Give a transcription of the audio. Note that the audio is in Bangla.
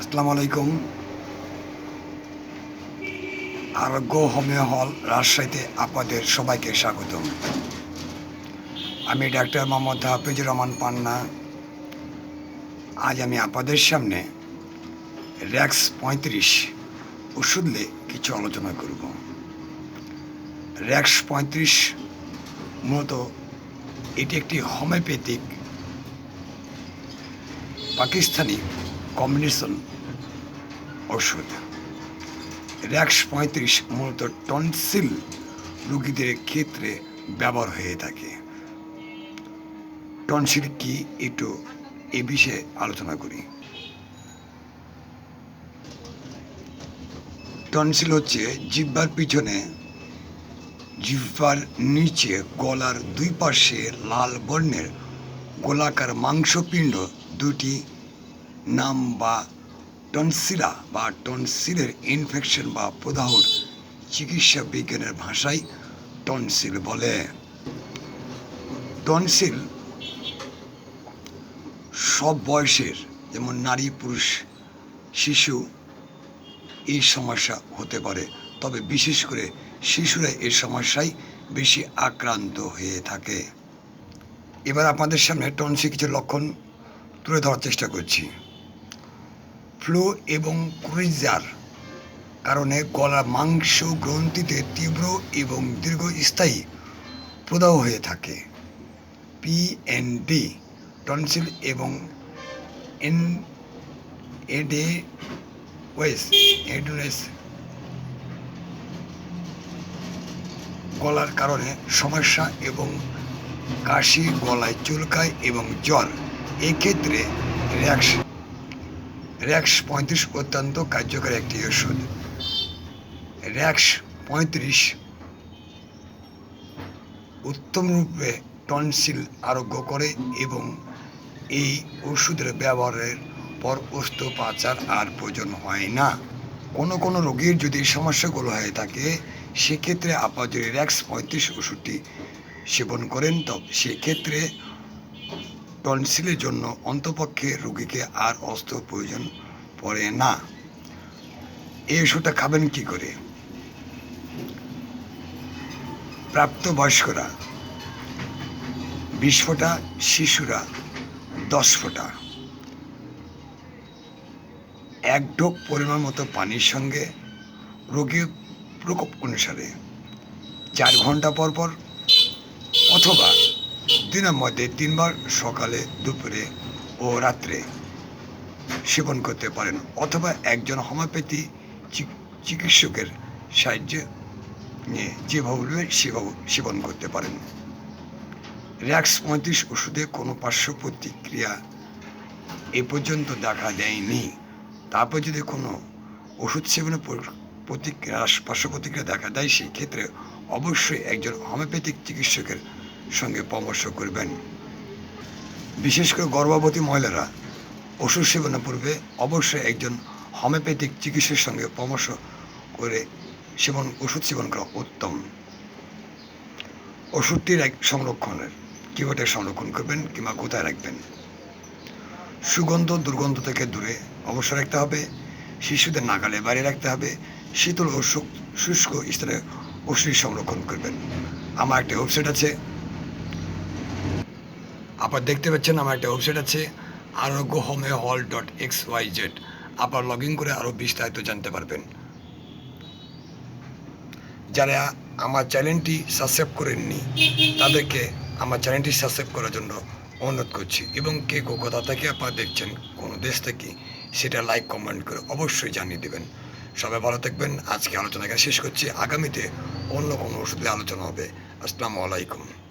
আসসালামু আলাইকুম। আরোগ্য হোমিও হল রাজশাহীতে আপনাদের সবাইকে স্বাগতম। আমি ডাক্তার মোহাম্মদ হাফিজুর রহমান পান্না। আজ আমি আপনাদের সামনে র্যাক্স পঁয়ত্রিশ ওষুধ নিয়ে কিছু আলোচনা করব। র্যাক্স পঁয়ত্রিশ মূলত এটি একটি হোমিওপ্যাথিক পাকিস্তানি কম্বিনেশন ওষুধ র্যাক্স পঁয়ত্রিশ মূলত টনসিল রোগীদের ক্ষেত্রে ব্যবহার হয়ে থাকে। টনসিল কি একটু এ বিষয়ে আলোচনা করি। টনসিল হচ্ছে জিহ্বার পিছনে, জিহ্বার নিচে গলার দুই পাশে লাল বর্ণের গোলাকার মাংসপিণ্ড দুটি নাম বা টনসিলা বা টনসিলের ইনফেকশন বা প্রদাহর চিকিৎসা বিজ্ঞানের ভাষায় টনসিল বলে। টনসিল সব বয়সের, যেমন নারী, পুরুষ, শিশু, এই সমস্যা হতে পারে। তবে বিশেষ করে শিশুরা এই সমস্যায় বেশি আক্রান্ত হয়ে থাকে। এবার আপনাদের সামনে টনসিল কিছু লক্ষণ তুলে ধরার চেষ্টা করছি। ফ্লু এবং ক্রুইজার কারণে গলার মাংস গ্রন্থিতে তীব্র এবং দীর্ঘস্থায়ী প্রদাহ হয়ে থাকে। পিএনডি টনসিল এবং এন এডে ওয়েস এডুনেস গলার কারণে সমস্যা এবং কাশি গলায় চুলকায় এবং জ্বর। এক্ষেত্রে র্যাক্স র্যাক্স পঁয়ত্রিশ অত্যন্ত কার্যকরী একটি ওষুধ র্যাক্স পঁয়ত্রিশ উত্তম রূপে টনসিল আরোগ্য করে এবং এই ওষুধের ব্যবহারের পর অস্ত্রোপচার আর প্রয়োজন হয় না। কোনো কোনো রোগীর যদি সমস্যাগুলো হয়ে থাকে, সেক্ষেত্রে আপনার যদি র্যাক্স পঁয়ত্রিশ ওষুধটি সেবন করেন, তবে সেক্ষেত্রে টনসিলের জন্য অন্তপক্ষে রোগীকে আর অস্ত্র প্রয়োজন পড়ে না। এই ওষুধটা খাবেন কি করে? প্রাপ্তবয়স্করা, বিশ ফোঁটা, শিশুরা, দশ ফোঁটা। এক ঢোক পরিমাণ মতো পানির সঙ্গে রোগীর প্রকোপ অনুসারে চার ঘণ্টা পর পর অথবা দিনের মধ্যে তিনবার সকালে, দুপুরে ও রাত্রে সেবন করতে পারেন অথবা একজন হোমিওপ্যাথি চিক- চিকিৎসকের সাহায্যে নিয়ে যেভাবে সেভাবে সেবন করতে পারেন। র্যাক্স পঁয়ত্রিশ ওষুধে কোনো পার্শ্ব প্রতিক্রিয়া এ পর্যন্ত দেখা দেয়নি। তারপর যদি কোনো ওষুধ সেবনে প্রতিক্রিয়া পার্শ্ব প্রতিক্রিয়া দেখা দেয়, সেই ক্ষেত্রে অবশ্যই একজন হোমিওপ্যাথিক চিকিৎসকের সঙ্গে পরামর্শ করবেন। বিশেষ করে গর্ভবতী মহিলারা ওষুধ সেবনের পূর্বে অবশ্যই একজন হোমিওপ্যাথিক চিকিৎসকের সঙ্গে পরামর্শ করে সেবন, ওষুধ সেবন করা উত্তম। ওষুধটির এক সংরক্ষণের, কীভাবে সংরক্ষণ করবেন কিংবা কোথায় রাখবেন? সুগন্ধ, দুর্গন্ধ থেকে দূরে অবশ্য রাখতে হবে। শিশুদের নাগালে বাইরে রাখতে হবে। শীতল ও শুষ্ক স্থানে ওষুধ সংরক্ষণ করবেন। আমার একটা ওয়েবসাইট আছে আপনার দেখতে পাচ্ছেন আমার একটা ওয়েবসাইট আছে Arogya homeo hall dot X Y Z আপনার লগ ইন করে আরও বিস্তারিত জানতে পারবেন। যারা আমার চ্যানেলটি সাবস্ক্রাইব করেননি, তাদেরকে আমার চ্যানেলটি সাবস্ক্রাইব করার জন্য অনুরোধ করছি। এবং কে কো কোথা থেকে আপনারা দেখছেন, কোনো দেশ থেকে, সেটা লাইক কমেন্ট করে অবশ্যই জানিয়ে দেবেন। সবাই ভালো থাকবেন। আজকে আলোচনাকে শেষ করছি। আগামীতে অন্য কোনো ওষুধে আলোচনা হবে। আসসালামু আলাইকুম।